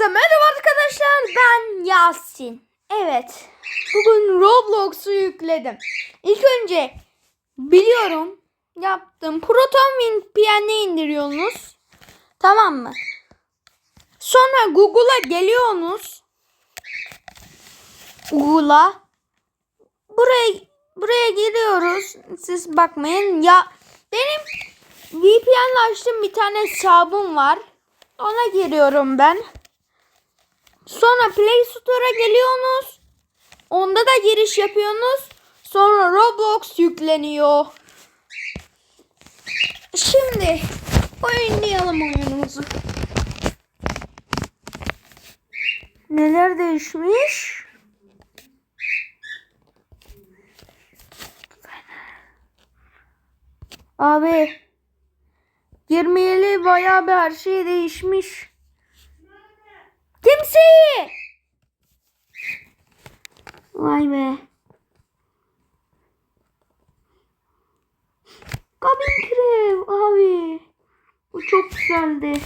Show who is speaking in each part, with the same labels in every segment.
Speaker 1: Herkese merhaba arkadaşlar. Ben Yasin. Evet. Bugün Roblox'u yükledim. İlk önce biliyorum yaptım. Proton VPN'i indiriyorsunuz. Tamam mı? Sonra Google'a geliyorsunuz. Google'a. Buraya buraya giriyoruz. Siz bakmayın. Ya benim VPN'le açtığım bir tane hesabım var. Ona giriyorum ben. Sonra Play Store'a geliyorsunuz. Onda da giriş yapıyorsunuz. Sonra Roblox yükleniyor. Şimdi oynayalım oyunumuzu. Neler değişmiş? Abi 20'li bayağı bir her şey değişmiş. Kimseyi. Vay be. Kabin krev abi. Bu çok güzeldi.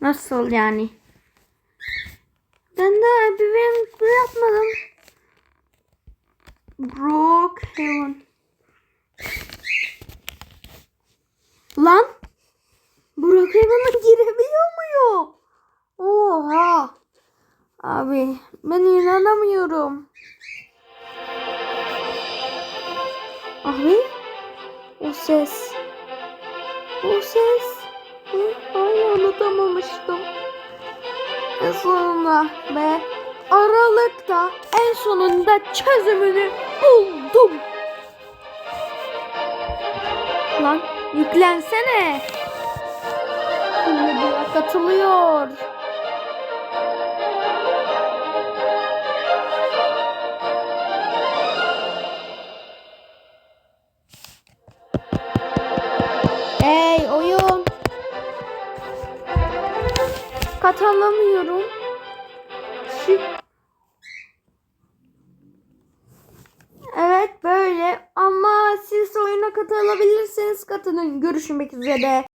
Speaker 1: Nasıl yani? Ben de bir yapmadım. Brookhaven. Lan Abi ben inanamıyorum. Abi o ses. O ses. Ay anlatamamıştım. En sonunda ve Aralık'ta en sonunda çözümünü buldum. Lan yüklensene. Şimdi buraya katılıyor. Katılamıyorum. Şu... Evet böyle ama siz oyuna katılabilirseniz katılın. Görüşmek üzere.